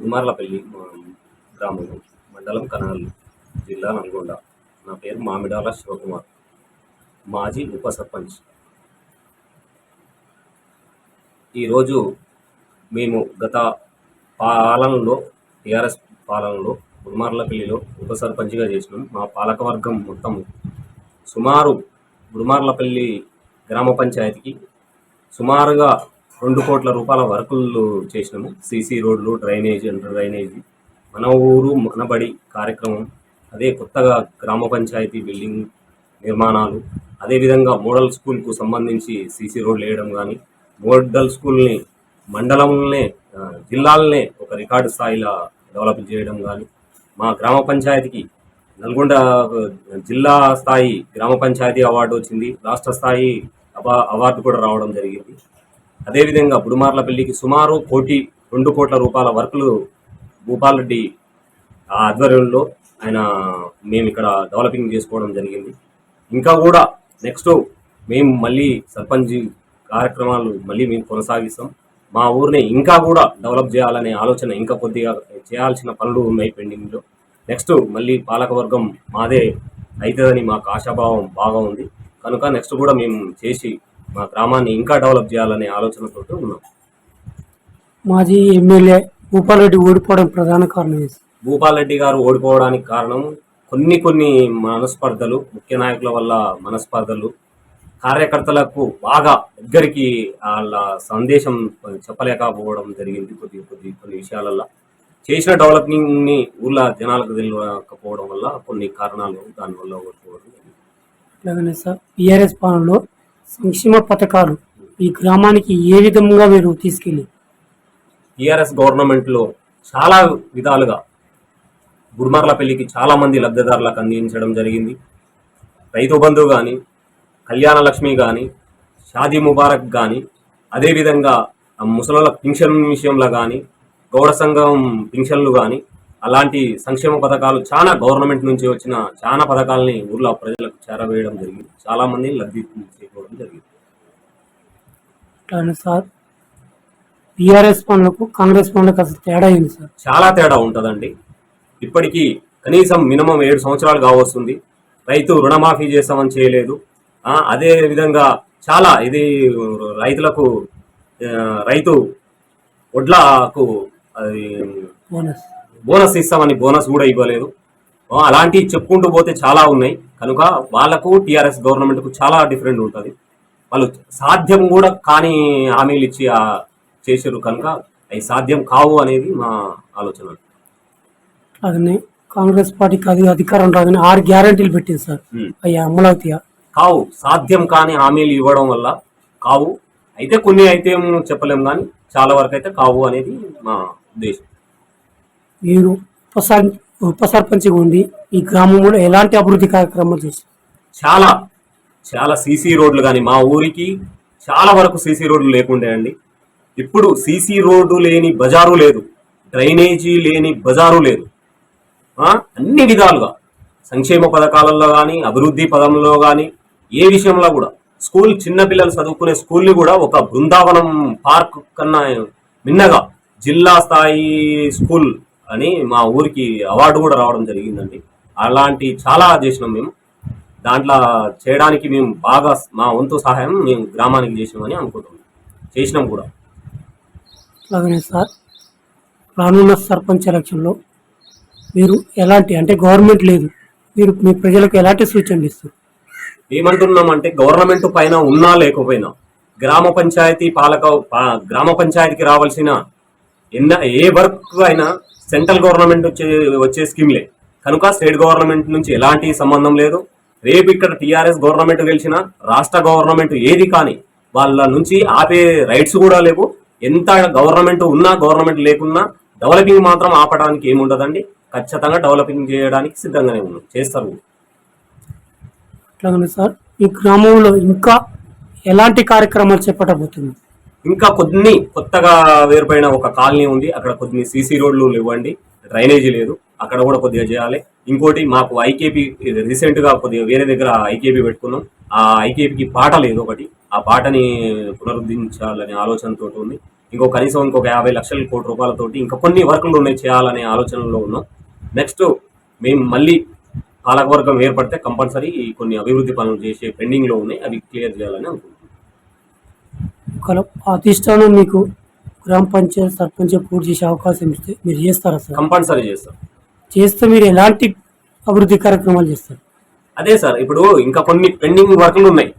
కుమార్లపల్లి మా గ్రామం మండలం కనాలి జిల్లా నల్గొండ. నా పేరు మామిడాల శివకుమార్. మాజీ ఉప సర్పంచ్. ఈరోజు మేము గత పాలనలో టీఆర్ఎస్ పాలనలో గురుమార్లపల్లిలో ఉప సర్పంచ్గా చేసినాం. మా పాలకవర్గం మొత్తం సుమారు గురుమార్లపల్లి గ్రామ పంచాయతీకి సుమారుగా రెండు కోట్ల రూపాయల వర్కులు చేసినాము. సీసీ రోడ్లు డ్రైనేజ్ అండర్ డ్రైనేజీ. మన ఊరు మనబడి కార్యక్రమం అదే కొత్తగా గ్రామ పంచాయతీ బిల్డింగ్ నిర్మాణాలు అదేవిధంగా మోడల్ స్కూల్కు సంబంధించి సీసీ రోడ్లు వేయడం కానీ మోడల్ స్కూల్ని మండలంనే జిల్లాలనే ఒక రికార్డు స్థాయిలో డెవలప్ చేయడం కానీ మా గ్రామ పంచాయతీకి నల్గొండ జిల్లా స్థాయి గ్రామ పంచాయతీ అవార్డు వచ్చింది. రాష్ట్ర స్థాయి అవార్డు కూడా రావడం జరిగింది. అదేవిధంగా బుడుమార్లపల్లికి సుమారు కోటి రెండు కోట్ల రూపాయల వర్కులు భూపాల్ రెడ్డి ఆ ఆధ్వర్యంలో ఆయన మేము ఇక్కడ డెవలపింగ్ చేసుకోవడం జరిగింది. ఇంకా కూడా నెక్స్ట్ మేము మళ్ళీ సర్పంచ్ కార్యక్రమాలు మళ్ళీ మేము కొనసాగిస్తాం. మా ఊరిని ఇంకా కూడా డెవలప్ చేయాలనే ఆలోచన ఇంకా కొద్దిగా చేయాల్సిన పనులు ఉన్నాయి పెండింగ్లో. నెక్స్ట్ మళ్ళీ పాలకవర్గం మాదే అవుతుందని మాకు ఆశాభావం బాగా ఉంది. కనుక నెక్స్ట్ కూడా మేము చేసి మా గ్రామాన్ని ఇంకా డెవలప్ చేయాలనే ఆలోచనతో ఉన్నాం. మాజీ ఎమ్మెల్యే భూపాలరెడ్డి ఓడిపోవడం ప్రధాన కారణం భూపాల్ రెడ్డి గారు ఓడిపోవడానికి కారణం కొన్ని కొన్ని మనస్పర్ధలు ముఖ్య నాయకుల వల్ల మనస్పర్ధలు కార్యకర్తలకు బాగా దగ్గరికి వాళ్ళ సందేశం చెప్పలేకపోవడం జరిగింది కొద్ది కొద్ది కొన్ని విషయాలలో చేసిన డెవలపింగ్ని ఊర్లో జనాలకు తెలియకపోవడం వల్ల కొన్ని కారణాలు దానివల్ల ఓడిపోవడం జరిగింది. సార్ బీఆర్ఎస్ పాలనలో సంక్షేమ పథకాలు ఈ గ్రామానికి ఏ విధంగా మీరు తీసుకెళ్ళి? టీఆర్ఎస్ గవర్నమెంట్లో చాలా విధాలుగా గుర్మర్ల పెళ్ళికి చాలామంది లబ్ధిదారులకు అందించడం జరిగింది. రైతు బంధు కానీ కళ్యాణ లక్ష్మి కానీ షాదీ ముబారక్ కానీ అదేవిధంగా ఆ ముసలోళ్ళ పింఛన్ విషయంలో కానీ గౌడ సంఘం పింఛన్లు కానీ అలాంటి సంక్షేమ పథకాలు చాలా గవర్నమెంట్ నుంచి వచ్చిన చాలా పథకాలని ఊర్లో ప్రజలకు చేరవేయడం జరిగింది. చాలా మంది లబ్ధి చేకూరడం జరిగింది. సార్ పనులకు కాంగ్రెస్ పనులకు అసలు తేడా ఏంది సార్? చాలా తేడా ఉంటుందండి. ఇప్పటికీ కనీసం మినిమం ఏడు సంవత్సరాలు కావస్తుంది. రైతు రుణమాఫీ చేస్తామని చేయలేదు. అదే విధంగా చాలా ఇది రైతులకు రైతు వడ్లకు అది బోనస్ ఇస్తామని బోనస్ కూడా ఇవ్వలేదు. అలాంటివి చెప్పుకుంటూ పోతే చాలా ఉన్నాయి. కనుక వాళ్ళకు టీఆర్ఎస్ గవర్నమెంట్కు చాలా డిఫరెంట్ ఉంటుంది. వాళ్ళు సాధ్యం కూడా కాని హామీలు ఇచ్చి ఆ, చేసారు కనుక అవి సాధ్యం కావు అనేది మా ఆలోచన. అట్లాగనే కాంగ్రెస్ పార్టీకి అది అధికారం రాగానే ఆరు గ్యారంటీలు పెట్టింది సార్. అయ్యా అమలవుతాయా కావు సాధ్యం కాని హామీలు ఇవ్వడం వల్ల కావు. అయితే కొన్ని అయితే ఏం చెప్పలేం కానీ చాలా వరకు అయితే కావు అనేది మా ఉద్దేశం. మీరు ఉపసర్ ఉప సర్పంచ్గా ఉండి ఈ గ్రామంలో ఎలాంటి అభివృద్ధి కార్యక్రమాలు చేశారు? చాలా చాలా సీసీ రోడ్లు కానీ మా ఊరికి చాలా వరకు సీసీ రోడ్లు లేకుండే అండి. ఇప్పుడు సీసీ రోడ్డు లేని బజారు లేదు. డ్రైనేజీ లేని బజారు లేదు. అన్ని విధాలుగా. సంక్షేమ పథకాలలో కానీ అభివృద్ధి పదంలో కానీ ఏ విషయంలో కూడా. స్కూల్ చిన్నపిల్లలు చదువుకునే స్కూల్ని కూడా ఒక బృందావనం పార్క్ కన్నా మిన్నగా జిల్లా స్థాయి స్కూల్ అని మా ఊరికి అవార్డు కూడా రావడం జరిగిందండి. అలాంటి చాలా చేసినాం మేము. దాంట్లో చేయడానికి మేము బాగా మా వంతు సహాయం మేము గ్రామానికి చేసినామని అనుకుంటున్నాం. చేసినాం కూడా. అలాగనే సార్ రానున్న సర్పంచ్ ఎలక్షన్లో మీరు ఎలాంటి అంటే గవర్నమెంట్ లేదు మీరు మీ ప్రజలకు ఎలాంటి సూచనలు ఇస్తారు? ఏమంటున్నామంటే గవర్నమెంట్ పైన ఉన్నా లేకపోయినా గ్రామ పంచాయతీ పాలక గ్రామ పంచాయతీకి రావాల్సిన ఎన్న ఏ వర్క్ అయినా సెంట్రల్ గవర్నమెంట్ వచ్చే వచ్చే స్కీమ్లే. కనుక స్టేట్ గవర్నమెంట్ నుంచి ఎలాంటి సంబంధం లేదు. రేపు ఇక్కడ టీఆర్ఎస్ గవర్నమెంట్ గెలిచినా రాష్ట్ర గవర్నమెంట్ ఏది కానీ వాళ్ళ నుంచి ఆపే రైట్స్ కూడా లేవు. ఎంత గవర్నమెంట్ ఉన్నా గవర్నమెంట్ లేకున్నా డెవలపింగ్ మాత్రం ఆపడానికి ఏముండదండి. ఖచ్చితంగా డెవలపింగ్ చేయడానికి సిద్ధంగానే ఉన్నాం. చేస్తారు. అట్లాగనే సార్ ఈ గ్రామంలో ఇంకా ఎలాంటి కార్యక్రమాలు చేపట్టబోతుంది ఇంకా కొన్ని కొత్తగా వేరుపైన ఒక కాలనీ ఉంది. అక్కడ కొన్ని సీసీ రోడ్లు ఇవ్వండి డ్రైనేజీ లేదు. అక్కడ కూడా కొద్దిగా చేయాలి. ఇంకోటి మాకు ఐకేపీ రీసెంట్గా కొద్దిగా వేరే దగ్గర ఐకేపీ పెట్టుకున్నాం. ఆ ఐకేపీకి పాట లేదు ఒకటి. ఆ పాటని పునరుద్ధరించాలనే ఆలోచనతో ఉంది. ఇంకో కనీసం ఇంకొక యాభై లక్షల కోటి రూపాయలతోటి ఇంకా కొన్ని వర్కులు ఉన్నాయి చేయాలనే ఆలోచనలో ఉన్నాం. నెక్స్ట్ మేము మళ్ళీ పాలకవర్గం ఏర్పడితే కంపల్సరీ కొన్ని అభివృద్ధి పనులు చేసే పెండింగ్లో ఉన్నాయి. అవి క్లియర్ చేయాలని అనుకుంటున్నాం. ఒకవేళ అధిష్టానం మీకు గ్రామ పంచాయత్ సర్పంచ్ పూర్తి చేసే అవకాశం ఇస్తే మీరు చేస్తారా సార్? కంపల్సరీ చేస్తాం. చేస్తే మీరు ఎలాంటి అభివృద్ధి కార్యక్రమాలు చేస్తారు? అదే సార్ ఇప్పుడు ఇంకా కొన్ని పెండింగ్ వర్క్లు ఉన్నాయి.